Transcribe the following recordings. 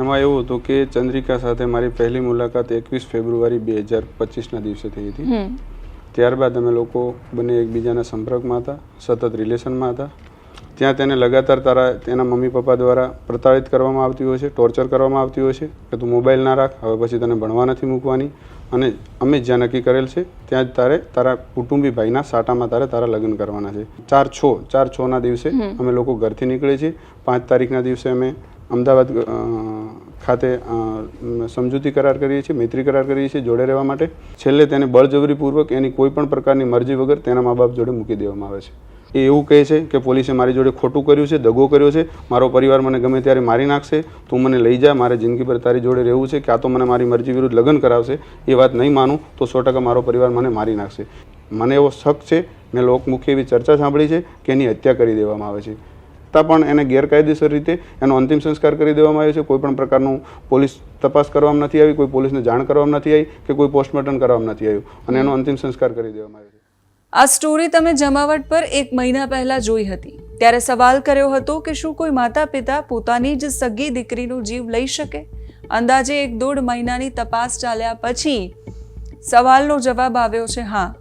એમાં એવું હતું કે ચંદ્રિકા સાથે મારી પહેલી મુલાકાત એકવીસ ફેબ્રુઆરી બે હજાર પચીસના દિવસે થઈ હતી. ત્યારબાદ અમે લોકો બંને એકબીજાના સંપર્કમાં હતા સતત રિલેશનમાં હતા. ત્યાં તેને લગાતાર તારા તેના મમ્મી પપ્પા દ્વારા પ્રતાડિત કરવામાં આવતી હોય છે ટોર્ચર કરવામાં આવતી હોય છે કે તું મોબાઈલ ના રાખ હવે પછી તને ભણવા નથી મૂકવાની. અને અમે જ્યાં નક્કી કરેલ છે ત્યાં જ તારે તારા કુટુંબી ભાઈના સાટામાં તારે તારા લગ્ન કરવાના છે. ચાર છ ચાર છ ના દિવસે અમે લોકો ઘરથી નીકળે છીએ. પાંચ તારીખના દિવસે અમે અમદાવાદ ખાતે સમજૂતી કરાર કરીએ છીએ, મૈત્રી કરાર કરીએ છીએ જોડે રહેવા માટે. છેલ્લે તેને બળજબરીપૂર્વક એની કોઈ પણ પ્રકારની મરજી વગર તેના મા બાપ જોડે મૂકી દેવામાં આવે છે. એ એવું કહે છે કે પોલીસે મારી જોડે ખોટું કર્યું છે, દગો કર્યો છે, મારો પરિવાર મને ગમે ત્યારે મારી નાખશે, તું મને લઈ જા, મારે જિંદગીભર તારી જોડે રહેવું છે, ક્યાં તો મને મારી મરજી વિરુદ્ધ લગ્ન કરાવશે, એ વાત નહીં માનું, તો સો ટકા મારો પરિવાર મને મારી નાખશે. મને એવો શક છે, મેં લોકમુખી એવી ચર્ચા સાંભળી છે કે એની હત્યા કરી દેવામાં આવે છે. છતાં પણ એને ગેરકાયદેસર રીતે એનો અંતિમ સંસ્કાર કરી દેવામાં આવ્યો છે. કોઈ પણ પ્રકારનું પોલીસ તપાસ કરવામાં નથી આવી, કોઈ પોલીસને જાણ કરવામાં નથી આવી કે કોઈ પોસ્ટમોર્ટમ કરવામાં નથી આવ્યું. અને એનો અંતિમ સંસ્કાર કરી દેવામાં આવ્યો છે. આ સ્ટોરી તમે જમાવટ પર એક મહિના પહેલા જોઈ હતી. ત્યારે સવાલ કર્યો હતો કે શું કોઈ માતા પિતા પોતાની જ સગી દીકરીનો જીવ લઈ શકે? અંદાજે એક દોઢ મહિનાની તપાસ ચાલ્યા પછી સવાલનો જવાબ આવ્યો છે, હા.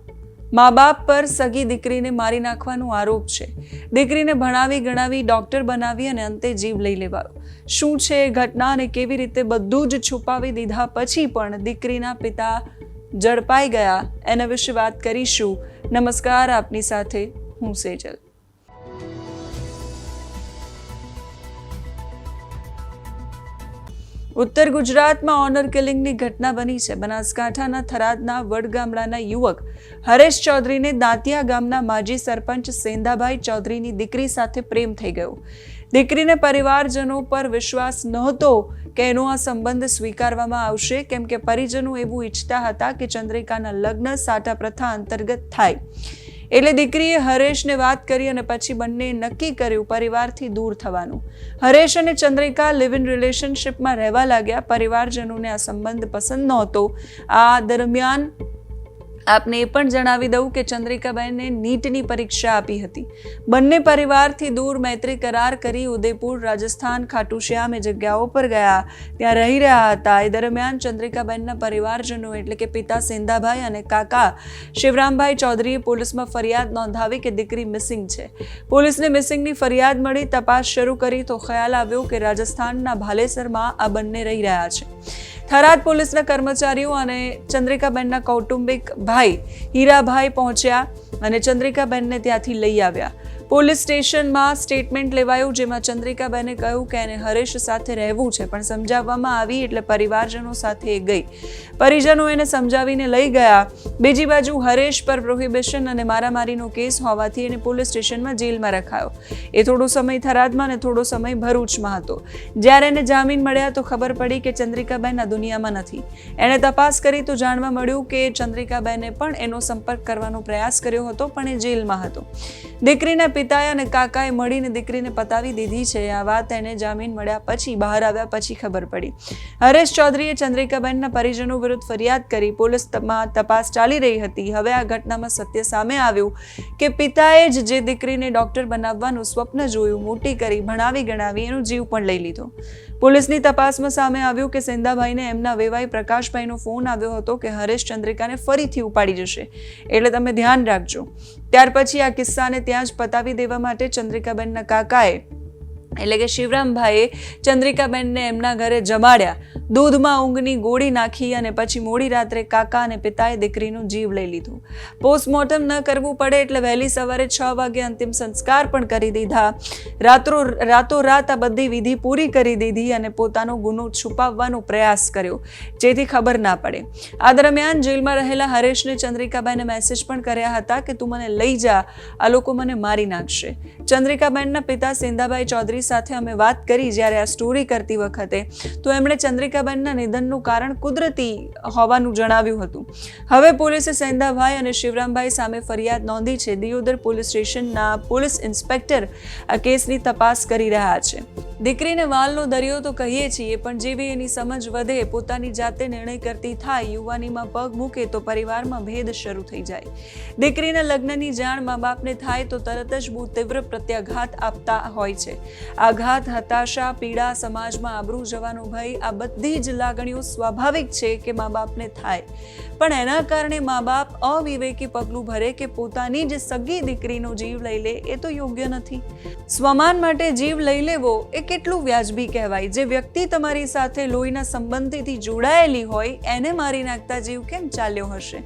મા બાપ પર સગી દીકરીને મારી નાખવાનો આરોપ છે. દીકરીને ભણાવી ગણાવી ડોક્ટર બનાવી અને અંતે જીવ લઈ લેવાયો શું છે ઘટના અને કેવી રીતે બધું જ છુપાવી દીધા પછી પણ દીકરીના પિતા ઝડપાઈ ગયા? એના વિશે વાત કરીશું. નમસ્કાર, આપની સાથે હું સેજલ. ઉત્તર ગુજરાતમાં ઓનર કિલિંગની ઘટના બની છે. બનાસકાંઠાના થરાદના વડગામડાના યુવક હરેશ ચૌધરીને દાંતિયા ગામના માજી સરપંચ સેંધાભાઈ ચૌધરીની દીકરી સાથે પ્રેમ થઈ ગયો. દીકરીને પરિવારજનો પર વિશ્વાસ નહોતો કે એનો આ સંબંધ સ્વીકારવામાં આવશે. કેમ કે પરિજનો એવું ઈચ્છતા હતા કે ચંદ્રિકાના લગ્ન સાટા પ્રથા અંતર્ગત થાય. એટલે દીકરીએ હરેશને વાત કરી અને પછી બંને નક્કી કર્યું પરિવારથી દૂર થવાનું. હરેશ અને ચંદ્રિકા લિવ ઇન રિલેશનશિપમાં રહેવા લાગ્યા. પરિવારજનોને આ સંબંધ પસંદ નહોતો. આ દરમિયાન આપને એ પણ જણાવી દઉં કે ચંદ્રિકાબેને નીટની પરીક્ષા આપી હતી. બંને પરિવારથી દૂર મૈત્રી કરાર કરી ઉદયપુર, રાજસ્થાન ખાટુ શ્યામ એ જગ્યાઓ પર ગયા. ત્યાં રહી રહ્યા હતા. એ દરમિયાન ચંદ્રિકાબેનના પરિવારજનો એટલે કે પિતા સેંધાભાઈ અને કાકા શિવરામભાઈ ચૌધરીએ પોલીસમાં ફરિયાદ નોંધાવી કે દીકરી મિસિંગ છે. પોલીસને મિસિંગની ફરિયાદ મળી, તપાસ શરૂ કરી તો ખ્યાલ આવ્યો કે રાજસ્થાનના ભાલેસરમાં આ બંને રહી રહ્યા છે. થરાદ પોલીસના કર્મચારીઓ અને ચંદ્રિકાબેનના કૌટુંબિક ભાઈ હીરાભાઈ પહોંચ્યા અને ચંદ્રિકાબેનને ત્યાંથી લઈ આવ્યા. પોલીસ સ્ટેશનમાં સ્ટેટમેન્ટ લેવાયું, જેમાં ચંદ્રિકાબેને કહ્યું કે એને હરેશ સાથે રહેવું છે, પણ સમજાવવામાં આવી એટલે પરિવારજનો સાથે એ ગઈ. પરિજનો એને સમજાવીને લઈ ગયા. બીજી બાજુ હરેશ પર પ્રોહિબિશન અને મારામારીનો કેસ હોવાથી એને પોલીસ સ્ટેશનમાં જેલમાં રખાયો. એ થોડો સમય થરાદમાં અને થોડો સમય ભરૂચમાં હતો. જ્યારે એને જામીન મળ્યા તો ખબર પડી કે ચંદ્રિકાબેન આ દુનિયામાં નથી. એણે તપાસ કરી તો જાણવા મળ્યું કે ચંદ્રિકાબેને પણ એનો સંપર્ક કરવાનો પ્રયાસ કર્યો હતો, પણ એ જેલમાં હતો. દીકરીના પિતાએ અને કાકાએ મળીને દીકરીને પતાવી દીધી છે. આ વાત એને જામીન મળ્યા પછી, બહાર આવ્યા પછી ખબર પડી. હરેશ ચૌધરીએ ચંદ્રિકાબેનના પરિજનો વિરુદ્ધ ફરિયાદ કરી પોલીસમાં તપાસ ચાલી રહી હતી. હવે આ ઘટનામાં સત્ય સામે આવ્યું કે પિતાએ જ જે દીકરીને ડોક્ટર બનાવવાનું સ્વપ્ન જોયું, મોટી કરી, ભણાવી ગણાવી, એનો જીવ પણ લઈ લીધો. પોલીસની તપાસમાં સામે આવ્યું કે સિંધાભાઈને એમના વેવાઈ પ્રકાશભાઈનો ફોન આવ્યો હતો કે હરેશ ચંદ્રિકાને ફરીથી ઉપાડી જશે. એટલે તમે ધ્યાન રાખજો. ત્યાર પછી આ કિસ્સાને ત્યાં જ પતાવી દેવા માટે ચંદ્રિકાબેનના કાકાએ એટલે કે શિવરામભાઈએ ચંદ્રિકાબેનને એમના ઘરે જમાડ્યા. દૂધમાં ઊંઘની ગોળી નાખી અને પછી મોડી રાત્રે કાકા અને પિતાએ દીકરીનું જીવ લઈ લીધું. પોસ્ટમોર્ટમ ન કરવું પડે એટલે વહેલી સવારે છ વાગે અંતિમ સંસ્કાર પણ કરી દીધા. રાત્રો, રાતોરાત આ બધી વિધિ પૂરી કરી દીધી અને પોતાનો ગુનો છુપાવવાનો પ્રયાસ કર્યો, જેથી ખબર ના પડે. આ દરમિયાન જેલમાં રહેલા હરેશને ચંદ્રિકાબેને મેસેજ પણ કર્યા હતા કે, તું મને લઈ જા, આ લોકો મને મારી નાખશે. ચંદ્રિકાબેનના પિતા સિંધાભાઈ ચૌધરી સાથે અમે વાત કરી જ્યારે આ સ્ટોરી કરતી વખતે. તો એમણે ચંદ્રિકા રાધિકાબેનના નિધનનું કારણ કુદરતી હોવાનું જણાવ્યું હતું. હવે પોલીસે સેન્દાભાઈ અને શિવરામભાઈ સામે ફરિયાદ નોંધી છે. દિયોદર પોલીસ સ્ટેશનના પોલીસ ઇન્સ્પેક્ટર આ કેસની તપાસ કરી રહ્યા છે. દીકરીને વાલનો દરિયો તો કહીએ છીએ, પણ જેવી એની સમજ વધે, પોતાની જાતે નિર્ણય કરતી થાય, યુવાનીમાં પગ મૂકે તો પરિવારમાં ભેદ શરૂ થઈ જાય. દીકરીના લગ્નની જાણ મા બાપને થાય તો તરત જ બહુ તીવ્ર પ્રત્યાઘાત આપતા હોય છે. આઘાત હતાશા, પીડા, સમાજમાં આબરૂ જવાનો ભય, આ બધી જ લાગણીઓ સ્વાભાવિક છે કે મા બાપને થાય. પણ એના કારણે મા બાપ અવિવેકી પગલું ભરે કે પોતાની જ સગી દીકરીનો જીવ લઈ લે એ તો યોગ્ય નથી. સ્વમાન માટે જીવ લઈ લેવો એ કેટલું વ્યાજબી કહેવાય. જે વ્યક્તિ તમારી સાથે લોહીના સંબંધથી જોડાયેલી હોય એને મારી નાખતા જીવ કેમ ચાલ્યો હશે?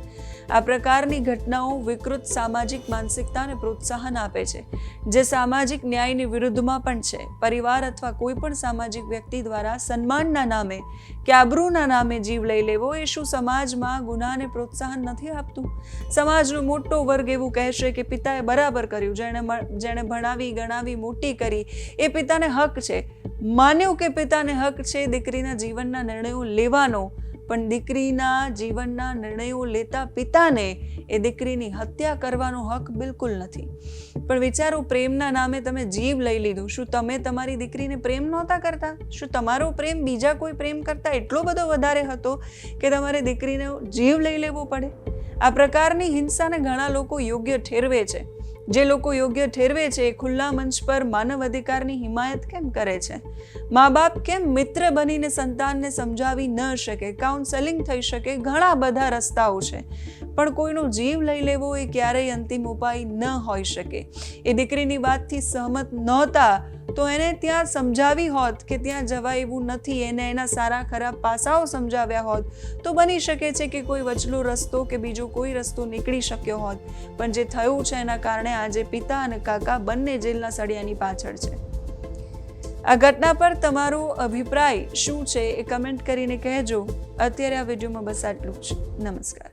આ પ્રકારની ઘટનાઓ વિકૃત સામાજિક માનસિકતાને પ્રોત્સાહન આપે છે, જે સામાજિક ન્યાયની વિરુદ્ધમાં પણ છે. પરિવાર અથવા કોઈ પણ સામાજિક વ્યક્તિ દ્વારા સન્માનના નામે કે આબરૂના નામે જીવ લઈ લેવો એ શું સમાજમાં ગુનાને પ્રોત્સાહન નથી આપતું? સમાજનો મોટો વર્ગ એવું કહેશે કે પિતાએ બરાબર કર્યું. જેણે જેણે ભણાવી, ગણાવી, મોટી કરી, એ પિતાને હક છે. માન્યું કે પિતાને હક છે દીકરીના જીવનના નિર્ણયો લેવાનો પણ દીકરીના જીવનના નિર્ણયો લેતા પિતાને એ દીકરીની હત્યા કરવાનો હક બિલકુલ નથી. પણ વિચારો, પ્રેમના નામે તમે જીવ લઈ લીધું. શું તમે તમારી દીકરીને પ્રેમ નહોતા કરતા? શું તમારો પ્રેમ બીજા કોઈ પ્રેમ કરતા એટલો બધો વધારે હતો કે તમારે દીકરીને જીવ લઈ લેવો પડે? આ પ્રકારની હિંસાને ઘણા લોકો યોગ્ય ઠેરવે છે. જે લોકો યોગ્ય ઠેરવે છે એ ખુલ્લા મંચ પર માનવ અધિકારની હિમાયત કેમ કરે છે? મા બાપ કેમ મિત્ર બનીને સંતાનને સમજાવી ન શકે કાઉન્સેલિંગ થઈ શકે, ઘણા બધા રસ્તાઓ છે. પણ કોઈનો જીવ લઈ લેવો એ ક્યારેય અંતિમ ઉપાય ન હોઈ શકે. એ દીકરીની વાતથી સહમત નહોતા, તો એને ત્યાં સમજાવી હોત કે ત્યાં જવાય એવું નથી, એને એના સારા ખરાબ પાસાઓ સમજાવ્યા હોત, તો બની શકે છે કે કોઈ વચલો રસ્તો કે બીજો કોઈ રસ્તો નીકળી શક્યો હોત. પણ જે થયું છે એના કારણે આજે પિતા અને કાકા બંને જેલના સળિયાની પાછળ છે. આ ઘટના પર તમારો અભિપ્રાય શું છે એ કમેન્ટ કરીને કહેજો. અત્યારે આ વિડીયોમાં બસ આટલું જ. નમસ્કાર.